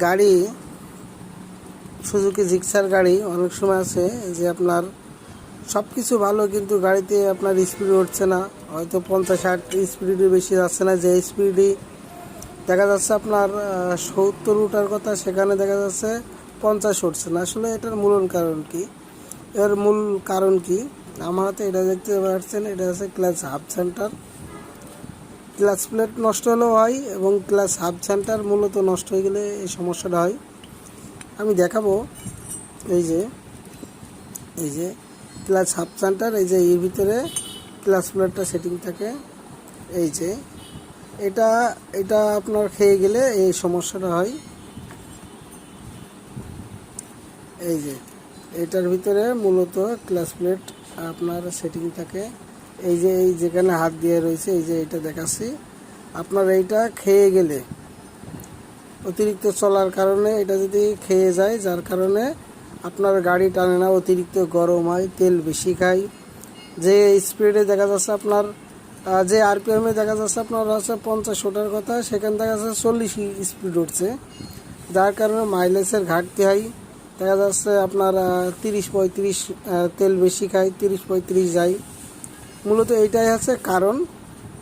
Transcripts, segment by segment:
গাড়ি Suzuki Gixxer গাড়ি অনেক সময় আছে যে আপনার সব কিছু ভালো কিন্তু গাড়িতে আপনার স্পিড উঠছে না। হয়তো পঞ্চাশ ষাট স্পিডে বেশি যাচ্ছে না। যে স্পিডই দেখা যাচ্ছে আপনার সত্তর উঠার কথা সেখানে দেখা যাচ্ছে পঞ্চাশ উঠছে না। আসলে এটার মূল কারণ কি? এর মূল কারণ কি? আমার হাতে এটা দেখতে পাচ্ছেন, এটা হচ্ছে class half centre. Class plate নষ্ট হলেও হয় এবং ক্লাস হাফ সেন্টার মূলত নষ্ট হয়ে গেলে এই সমস্যাটা হয়। আমি দেখাবো এই যে এই যে ক্লাস হাফ সেন্টার এই যে এর ভিতরে ক্লাস প্লেটটা সেটিং থাকে। এই যে, এটা এটা আপনার খেয়ে গেলে এই সমস্যাটা হয়। এই যে, এটার ভিতরে মূলত ক্লাস প্লেট আপনার সেটিং থাকে। এই যে, এই যেখানে হাত দিয়ে রয়েছে, এই যে এটা দেখাচ্ছি। আপনার এইটা খেয়ে গেলে, অতিরিক্ত চলার কারণে এটা যদি খেয়ে যায়, যার কারণে আপনার গাড়ি টানে না, অতিরিক্ত গরম হয়, তেল বেশি খায়। যে স্পিডে দেখা যাচ্ছে আপনার যে আরপিএমে দেখা যাচ্ছে আপনার হচ্ছে পঞ্চাশ ওঠার কথা, সেখান দেখা যাচ্ছে চল্লিশ স্পিড উঠছে। যার কারণে মাইলেজের ঘাটতি হয়। দেখা যাচ্ছে আপনার তিরিশ পঁয়ত্রিশ তেল বেশি খায়, তিরিশ পঁয়ত্রিশ যায়। মূলত এইটাই আছে কারণ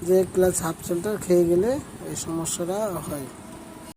যে ক্লাস হাফ সেন্টার খেয়ে গেলে এই সমস্যাটা হয়।